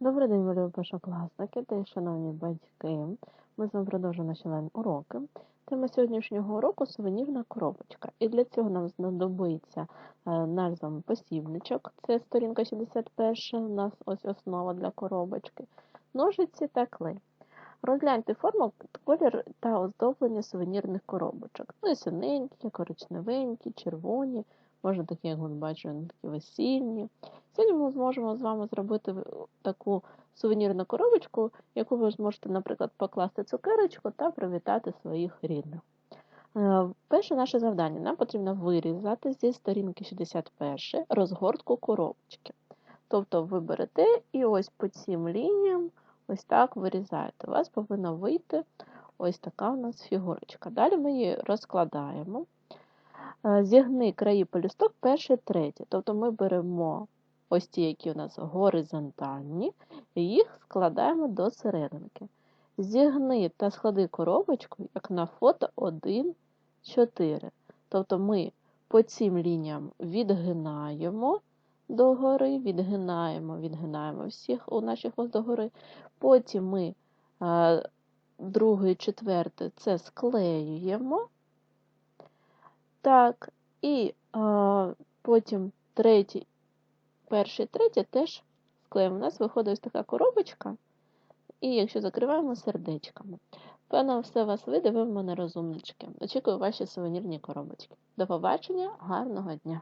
Добрий день, мої першокласники та шановні батьки. Ми з вами продовжуємо наші онлайн-уроки. Тема сьогоднішнього уроку сувенірна коробочка. І для цього нам знадобиться е, наш з вами посібничок. Це сторінка 61, у нас ось основа для коробочки, ножиці та клей. Розгляньте форму, колір та оздоблення сувенірних коробочок. Ну і синенькі, коричневенькі, червоні, може такі, як ми бачимо, такі весільні. Сьогодні ми зможемо з вами зробити таку сувенірну коробочку, яку ви зможете, наприклад, покласти цукерочку та привітати своїх рідних. Е, Перше наше завдання. Нам потрібно вирізати зі сторінки 61 розгортку коробочки. Тобто ви берете і ось по цим лініям ось так вирізаєте. У вас повинна вийти ось така у нас фігурочка. Далі ми її розкладаємо. Е, Зігни краї полюсток перший, третій. Тобто ми беремо ось ті, які у нас горизонтальні, і їх складаємо до серединки. Зігни та склади коробочку, як на фото 1, 4. Тобто ми по цим лініям відгинаємо догори, відгинаємо, відгинаємо всіх у наших ось догори. Потім ми е, другий, четвертий це склеюємо. Так, і е, потім третій, перший, третій теж склеїмо. У нас виходить ось така коробочка. І якщо закриваємо сердечками. Певно, все вас видивимо на розумнички. Очікую ваші сувенірні коробочки. До побачення, гарного дня!